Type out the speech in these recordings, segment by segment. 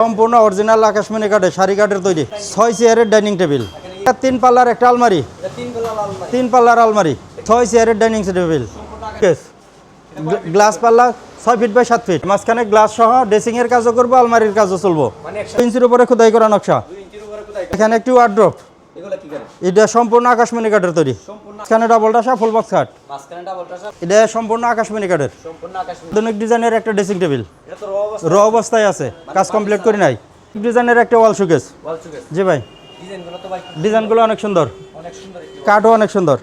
সম্পূর্ণ অরিজিনাল আকাশমণি কাঠের সারি কাঠের তৈরি। ছয় চেয়ারের ডাইনিং টেবিল। তিন পাল্লার একটা আলমারি। তিন পাল্লার আলমারি। ছয় চেয়ারের ডাইনিং টেবিল। গ্লাস পাল্লা ছয় ফিট বাই সাত ফিট। মাঝখানে গ্লাস সহ ড্রেসিং এর কাজও করব, আলমারির কাজও চলবো। ইঞ্চির উপরে খোদাই করা নকশা। এখানে একটি ওয়ার্ড্রপ এটা সম্পূর্ণ আকাশমণি কাঠের তৈরি। এখানে ডাবল টাসা ফুল বক্স কাঠ এটা সম্পূর্ণ আকাশমণি কাঠের আধুনিক ডিজাইনের একটা ড্রেসিং টেবিল র অবস্থায় আছে কাজ কমপ্লিট করি নাই। ডিজাইনের একটা ওয়াল শোকেস জি ভাই। ডিজাইনগুলো অনেক সুন্দর। কাঠও অনেক সুন্দর।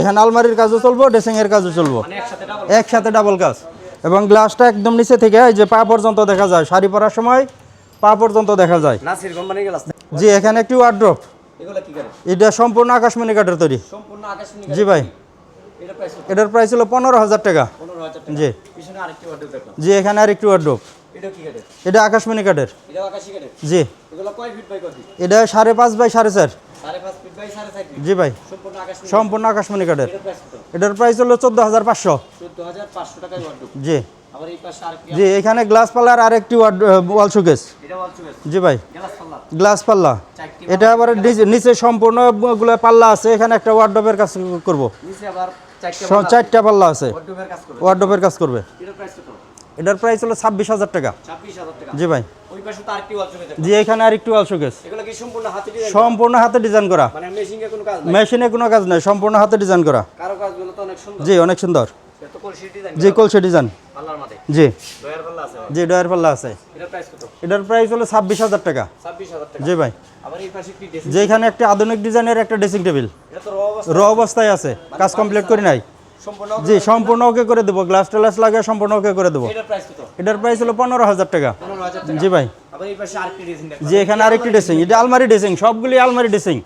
এখানে আলমারির কাজও চলবো ড্রেসিং এর কাজও চলবো। একসাথে ডাবল কাজ। এবং গ্লাসটা একদম নিচে থেকে যে পা পর্যন্ত দেখা যায়। শাড়ি পরার সময় পা পর্যন্ত দেখা যায়। জি এখানে একটি ওয়ার্ড্রপ এগুলো কি করে এটা সম্পূর্ণ আকাশমণি কাঠের তৈরি। সম্পূর্ণ আকাশমণি জি ভাই। এটার প্রাইস হলো পনেরো হাজার টাকা। জি। জি এখানে আর একটি ওয়ার্ড্রপ এটা আকাশমণি কাঠের জি। এটা সাড়ে পাঁচ বাই সাড়ে চার। জি ভাই। সম্পূর্ণ আকাশমণি কাঠের এটার প্রাইস হলো চোদ্দ হাজার পাঁচশো। জি। আরেকটি জি এখানে গ্লাস পাল্লার আর একটি ওয়াল শোকেস জি ভাই। গ্লাস পাল্লা এটা আবার নিচে- সম্পূর্ণগুলো পাল্লা আছে এখানে একটা ওয়ার্ড্রপের কাজ করব। চারটি পাল্লা আছে। অর্ডারের কাজ করবে। এটার প্রাইস হলো ছাব্বিশ হাজার টাকা। জি ভাই। আরেকটি জি এখানে আর একটু ওয়াল শোকেস সম্পূর্ণ হাতে ডিজাইন করা? মানে মেশিনে কোনো কাজ নাই? মেশিনে কোনো কাজ নেই সম্পূর্ণ হাতে ডিজাইন করা। জি অনেক সুন্দর। জি কলসে ডিজাইন জি। জি ডয়ার পাল্লা আছে। এটার প্রাইস হলো ছাব্বিশ হাজার টাকা। জি ভাই। আবার এই পাশে কি ড্রেসিং যে এখানে একটা আধুনিক ডিজাইনের একটা ড্রেসিং টেবিল র অবস্থায় আছে। কাজ কমপ্লিট করি নাই। জি সম্পূর্ণ ওকে করে দেবো। গ্লাস টেলাস লাগে সম্পূর্ণ ওকে করে দেবো। এটার প্রাইস হলো পনেরো হাজার টাকা। জি ভাই। যে এখানে আরেকটি ড্রেসিং এটা আলমারি ড্রেসিং সবগুলি আলমারি ড্রেসিং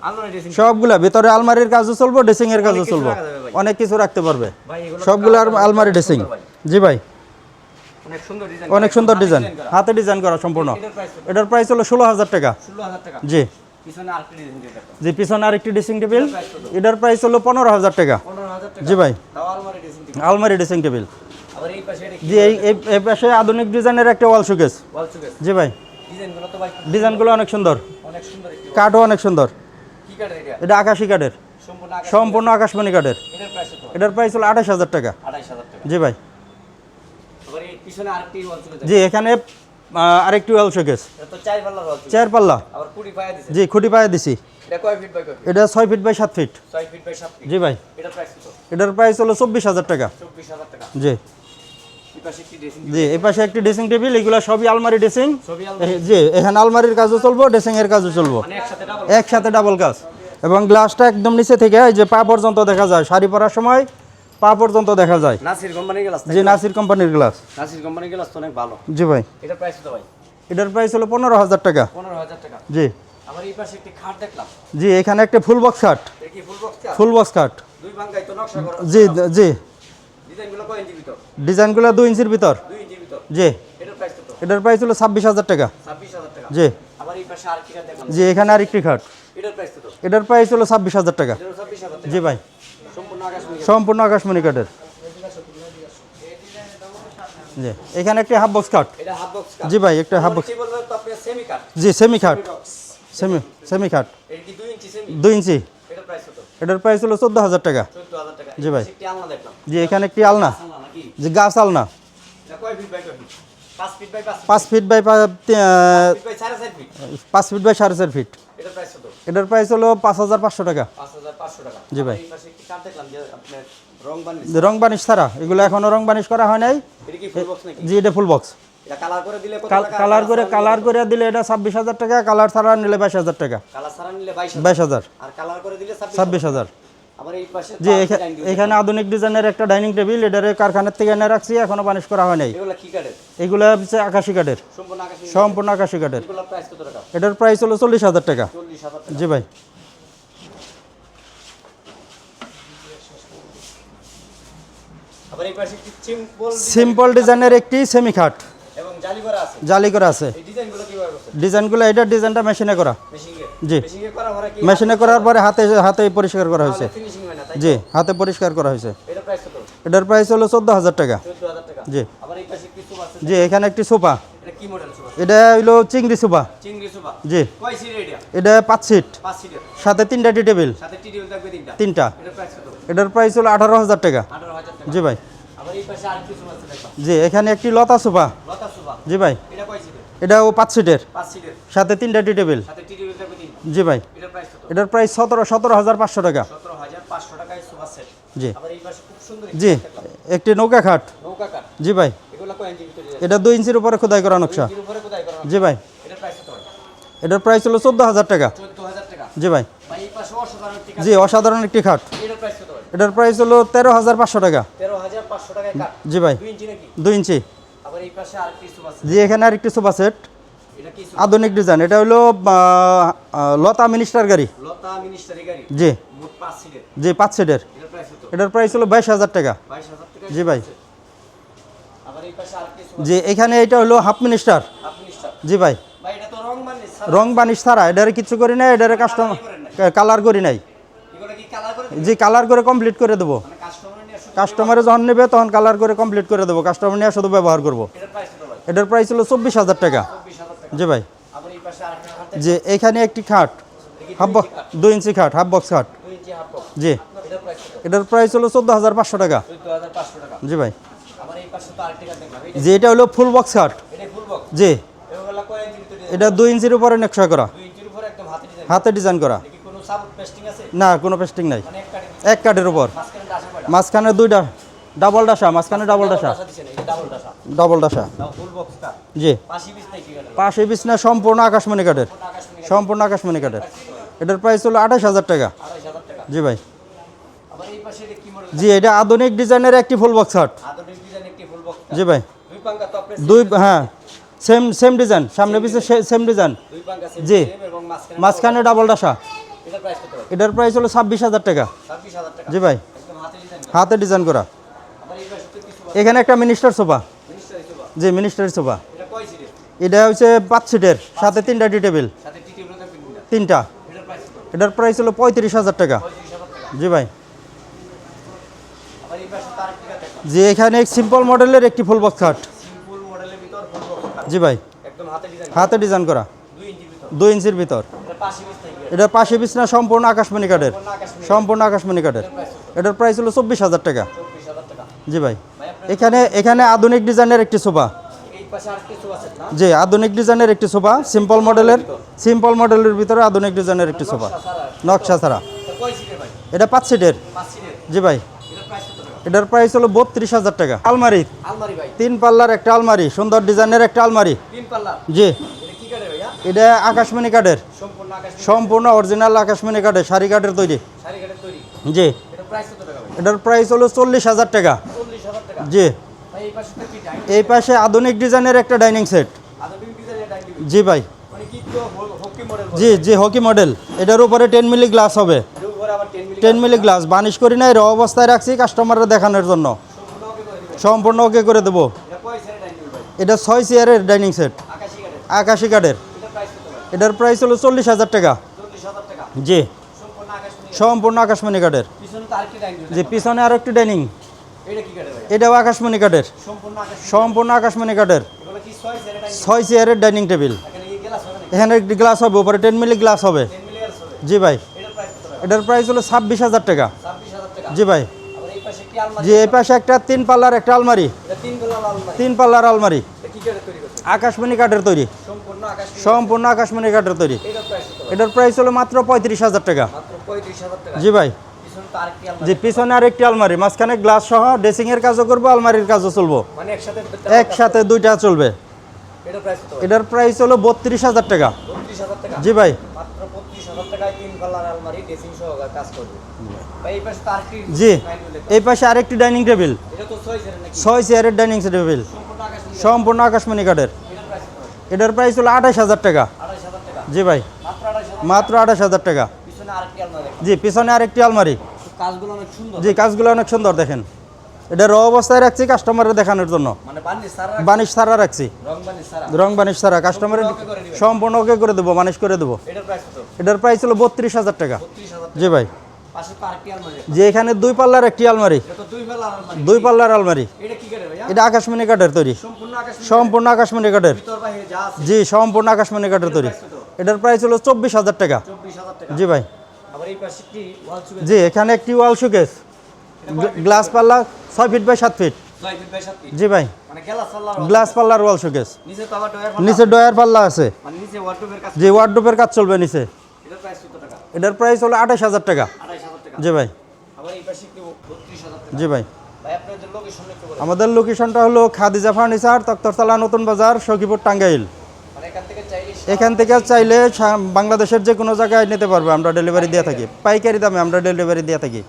সবগুলা। ভিতরে আলমারির কাজও চলবো ড্রেসিং এর কাজও চলবো। অনেক কিছু রাখতে পারবে। সবগুলো আলমারি ড্রেসিং জি ভাই। অনেক সুন্দর ডিজাইন হাতে ডিজাইন করা সম্পূর্ণ। এটার প্রাইস হলো ষোলো হাজার টাকা। জি। জি পিছনে আরেকটি ড্রেসিং টেবিল এটার প্রাইস হলো পনেরো হাজার টাকা। জি ভাই। আলমারি ড্রেসিং টেবিল জি এই এই- পাশে আধুনিক ডিজাইনের একটা ওয়াল শোকেস জি ভাই। ডিজাইনগুলো অনেক সুন্দর। কাঠও অনেক সুন্দর। এটা? আকাশি কাঠের। সম্পূর্ণ আকাশ সম্পূর্ণ আকাশমণি কাঠের। এটার প্রাইস হলো আঠাশ হাজার টাকা। জি ভাই। পিছনে আরেকটি জি এখানে আরেকটি ওয়াল শোকেস তো চার পাল্লা আবার কুড়ি পায়া দিছে। জি খুঁটি পায়ে দিছি। এটা কয় ফিট বাই কয় এটা ছয় ফিট বাই সাত ফিট ছয় ফিট বাই সাত ফিট জি ভাই। এটার প্রাইস কত? এটার প্রাইস হলো চব্বিশ হাজার টাকা। জি। জি এই পাশে একটি ড্রেসিং টেবিল এগুলো সবই আলমারি ড্রেসিং জি এখানে আলমারির কাজও চলবো ড্রেসিং এর কাজও চলবো। মানে একসাথে ডাবল একসাথে ডাবল কাজ। এবং গ্লাসটা একদম নিচে থেকে এই যে পা পর্যন্ত দেখা যায় শাড়ি পরার সময় পা পর্যন্ত দেখা যায়। নাসির কোম্পানি গ্লাস জি নাসির কোম্পানির গ্লাস নাসির কোম্পানি গ্লাস তো অনেক ভালো। জি ভাই। এটার প্রাইস কত ভাই? এটার প্রাইস হলো পনেরো হাজার টাকা। পনেরো হাজার টাকা। জি। আবার এই পাশে একটি খাট দেখলাম। জি এখানে একটা ফুল বক্স কি full box full box cut দুই ভাঙ্গাই তো নকশা করা জি জি। ডিজাইনগুলো কয় ইঞ্চি ভিতর? ডিজাইনগুলো দুই ইঞ্চির ভিতর। দুই ইঞ্চি ভিতর? জি। এটার প্রাইস কত? এটার প্রাইস হলো ছাব্বিশ হাজার টাকা। ছাব্বিশ হাজার টাকা। জি। আবার এই পাশে আর কি খাট দেখলাম। জি এখানে আরেকটি খাট। এটার প্রাইস কত? এটার প্রাইস হলো ছাব্বিশ হাজার টাকা। এটারও ছাব্বিশ হাজার টাকা। জি ভাই। সম্পূর্ণ আকাশ সম্পূর্ণ আকাশমণি কাঠের জি এখানে একটি হাফ বক্স কাট জি ভাই একটা হাফ বক্স জি সেমি খাট সেমি সেমি খাট দুই ইঞ্চি এটার প্রাইস হলো চোদ্দ হাজার টাকা। জি ভাই। জি এখানে একটি আলনা। যে গাছ আলনা। পাঁচ ফিট বাই পাঁচ ফিট বাই ফিট বাই সাড়ে চার ফিট পাঁচ ফিট বাই সাড়ে চার ফিট এটার প্রাইস হলো পাঁচ হাজার পাঁচশো টাকা। জি ভাই। রং বানিশ ছাড়া। এগুলো এখনও রং বানিশ করা হয় নাই। এটা কি ফুল বক্স নাকি? জি এটা ফুল বক্স এটা কালার করে দিলে কত কালার করে কালার করে দিলে এটা ছাব্বিশ হাজার টাকা কালার ছাড়া নিলে বাইশ হাজার টাকা। কালার ছাড়া নিলে বাইশ হাজার। বাইশ হাজার। আর কালার করে দিলে ছাব্বিশ ছাব্বিশ হাজার। দিয়ে এখানে আধুনিক ডিজাইনের একটা ডাইনিং টেবিল এটারে কারখানার থেকে এনে রাখছি এখনও বানিশ করা হয় নাই। এগুলো হচ্ছে আকাশি কাঠের। সম্পূর্ণ আকাশি কাঠের? এটার প্রাইস হলো চল্লিশ হাজার টাকা। জি ভাই। সিম্পল ডিজাইনের একটি সেমি খাট জালি করা আছে। ডিজাইনগুলো এটার ডিজাইনটা মেশিনে করা। জি। কি? মেশিনে করার পরে হাতে হাতে পরিষ্কার করা হয়েছে। হয় জি হাতে পরিষ্কার করা হয়েছে। এটা প্রাইস কত? এটার প্রাইস হলো চোদ্দ হাজার টাকা। জি। আবার এই পাশে কিছু আছে। জি এখানে একটি সোফা। এটা কি মডেল ছিল এটা হইল চিংড়ি সুবা জি। কয় সিট এটা? পাঁচ সিট সাথে তিনটা টি টেবিল সাথে টি টেবিল থাকবে তিনটা? তিনটা। এটার প্রাইস কত? এটার প্রাইস হলো আঠারো হাজার টাকা। জি ভাই। আবার এই পাশে আর কিছু আছে দেখবা জি এখানে একটি লতা সোফা। জি ভাই। এটা এটাও পাঁচ সিটের? সাথে তিনটা টি টেবিল? জি ভাই। এটার প্রাইস সতেরো সতেরো হাজার পাঁচশো টাকা। জি। জি। একটি নৌকা খাট। জি ভাই। এটা দুই ইঞ্চির উপরে খোদাই করা নকশা। জি ভাই। এটার প্রাইস হলো চোদ্দ হাজার টাকা। জি ভাই। জি অসাধারণ একটি খাট। এটার প্রাইস হলো তেরো হাজার পাঁচশো টাকা। জি ভাই। দুই ইঞ্চি জি এখানে আর একটি সোফা সেট। এটা কি আধুনিক ডিজাইন। এটা হলো লতা মিনিস্টার গাড়ি। লতা মিনিস্টারি গাড়ি? জি। মোট পাঁচ সিটের? জি পাঁচ সিটের। এটার প্রাইস কত? এটার প্রাইস হলো বাইশ হাজার টাকা। জি ভাই। আবার এই পাশে আর কিছু জি এখানে এটা হলো হাফ মিনিস্টার। জি ভাই। ভাই এটা তো রং বানিশ ছাড়া এটারে কিছু করি নাই এটারে কাস্টমার কালার করি নাই। এগুলো কি কালার করে জি কালার করে কমপ্লিট করে দেবো। মানে কাস্টমার যখন নেবে, তখন কালার করে কমপ্লিট করে দেবো। কাস্টমার নিয়ে শুধু ব্যবহার করব। এটার প্রাইস হলো চব্বিশ হাজার টাকা। জি ভাই। যে এখানে একটি খাট। হাফ দুই ইঞ্চি খাট, হাফ বক্স খাট। জি। এটার প্রাইস হলো চোদ্দ হাজার পাঁচশো টাকা। জি ভাই। দেখলাম এটা হলো ফুল বক্স খাট। জি। এটা দুই ইঞ্চির উপরে নকশা করা। হাতে ডিজাইন করা। না, কোনো পেস্টিং নাই। এক কাঠের উপর। মাঝখানে দুইটা ডাবল ডাসা মাঝখানে ডাবল ডাসা ডাবল ডাসা জি। পাশি বিছনা সম্পূর্ণ আকাশমণি কাঠের। সম্পূর্ণ আকাশমণি কাঠের। এটার প্রাইস হলো আঠাশ হাজার টাকা। জি ভাই। জি এটা আধুনিক ডিজাইনের একটি ফুল বক্স হাট জি ভাই। দুই হ্যাঁ সেম সেম ডিজাইন সামনে পিছে সেম ডিজাইন জি। মাঝখানে ডাবল ডাসা এটার প্রাইস হলো ছাব্বিশ হাজার টাকা। জি ভাই। হাতে ডিজাইন করা। এখানে একটা মিনিস্টার সোফা জি মিনিস্টার সোফা এটা হচ্ছে পাঁচ সিটের সাথে তিনটা টি টেবিল তিনটা। এটার প্রাইস হলো পঁয়ত্রিশ হাজার টাকা। জি, ভাই। জি, এখানে সিম্পল মডেলের একটি ফুল বক্স খাট জি, ভাই। হাতে ডিজাইন করা। দুই ইঞ্চির ভিতর। এটা পাশে বিছনা সম্পূর্ণ আকাশমণি কাঠের সম্পূর্ণ আকাশমণি কাঠের এটার প্রাইস হলো চব্বিশ হাজার টাকা। জি ভাই। এখানে এখানে আধুনিক ডিজাইনের একটি সোফা জি আধুনিক ডিজাইনের একটি সোফা সিম্পল মডেলের সিম্পল মডেলের ভিতরে। আধুনিক ডিজাইনের একটি সোফা নকশা ছাড়া। এটা পাঁচ সিটের। জি ভাই। এটার প্রাইস হলো বত্রিশ হাজার টাকা। আলমারি। তিন পাল্লার একটা আলমারি। সুন্দর ডিজাইনের একটা আলমারি। জি। এটা আকাশমণি কাঠের। সম্পূর্ণ অরিজিনাল আকাশমণি কাঠের। শাড়ি কাঠের তৈরি। জি। এটার প্রাইস হলো চল্লিশ হাজার টাকা। জি। এই পাশে আধুনিক ডিজাইনের একটা ডাইনিং সেট জি ভাই। মানে জি জি হকি মডেল এটার উপরে টেন মিলি গ্লাস হবে। এর উপরে আবার 10 milli ten milli glass varnish করি নাই র অবস্থায় রাখছি কাস্টমাররা দেখানোর জন্য। সম্পূর্ণ ওকে করে দেবো। এটা ছয় চেয়ারের ডাইনিং সেট আকাশি কাঠের। এটার প্রাইস হলো চল্লিশ হাজার টাকা। জি। সম্পূর্ণ আকাশমণি কাঠের। যে পিছনে আর একটি ডাইনিং এটাও আকাশমণি কাঠের। সম্পূর্ণ আকাশ আকাশমণি কাঠের। ছয় চেয়ারের ডাইনিং টেবিল এখানে একটি গ্লাস হবে উপরে টেন মিলি গ্লাস হবে। 10 মিলি গ্লাস হবে। জি ভাই। এটার প্রাইস হলো ছাব্বিশ হাজার টাকা। জি ভাই। জি এই পাশে একটা তিন পাল্লার একটা আলমারি। তিন পাল্লার আলমারি। আকাশমণি কাঠের তৈরি। সম্পূর্ণ আকাশমণি কাঠের তৈরি। এটার প্রাইস হলো মাত্র পঁয়ত্রিশ হাজার টাকা। জি ভাই। পিছনে আরেকটি আলমারি। পিছনে আর একটি আলমারি। মাঝখানে গ্লাস সহ ড্রেসিং এর কাজও করব আলমারির কাজও চলবো। মানে একসাথে একসাথে দুইটা চলবে। এটার প্রাইস কত? এটার প্রাইস হলো বত্রিশ হাজার টাকা। জি ভাই। মাত্র বত্রিশ হাজার টাকায় তিন কালার আলমারি ড্রেসিং সহ কাজ করবে। ভাই এই পাশে তো জি। এই পাশে আরেকটি ডাইনিং টেবিল এটা তো ছয় চেয়ারের ডাইনিং টেবিল সম্পূর্ণ আকাশ আকাশমণি কাঠের। এটার প্রাইস হলো আঠাশ হাজার টাকা। জি ভাই। মাত্র আঠাশ হাজার টাকা। জি পিছনে আরেকটি আলমারি। কাজগুলো অনেক সুন্দর। জি কাজগুলো অনেক সুন্দর দেখেন। এটা র অবস্থায় রাখছি কাস্টমারের দেখানোর জন্য। মানে বানিশ সারা রাখছি? রং বানিশ সারা কাস্টমারের। সম্পূর্ণ ওকে করে দেবো বানিশ করে দেবো। এটার প্রাইস হলো বত্রিশ হাজার টাকা। জি ভাই। যে এখানে দুই পাল্লার একটি আলমারি। দুই পাল্লার আলমারি। এটা আকাশমণি কাঠের তৈরি। সম্পূর্ণ আকাশ সম্পূর্ণ আকাশমণি কাঠের। জি সম্পূর্ণ আকাশমণি কাঠের তৈরি। এটার প্রাইস হলো চব্বিশ হাজার টাকা। জি ভাই। জি এখানে একটি ওয়াল শোকেস। গ্লাস পাল্লা ছয় ফিট বাই সাত ফিট। জি ভাই। মানে গ্লাস পাল্লার ওয়াল শোকেস। নিচে ডয়ার পাল্লা আছে। মানে নিচে ওয়ার্ডরোবের কাজ চলবে নিচে। এটার প্রাইস হলো আঠাশ হাজার টাকা। জি ভাই। জি ভাই। আমাদের লোকেশনটা হলো খাদিজা ফার্নিচার তক্তরতলা নতুন বাজার সখীপুর টাঙ্গাইল মানে এখান থেকে চাইলে এখান থেকে চাইলে বাংলাদেশের যে কোনো জায়গায় নিতে পারবে, আমরা ডেলিভারি দিয়ে থাকি। পাইকারি দামে আমরা ডেলিভারি দিয়ে থাকি।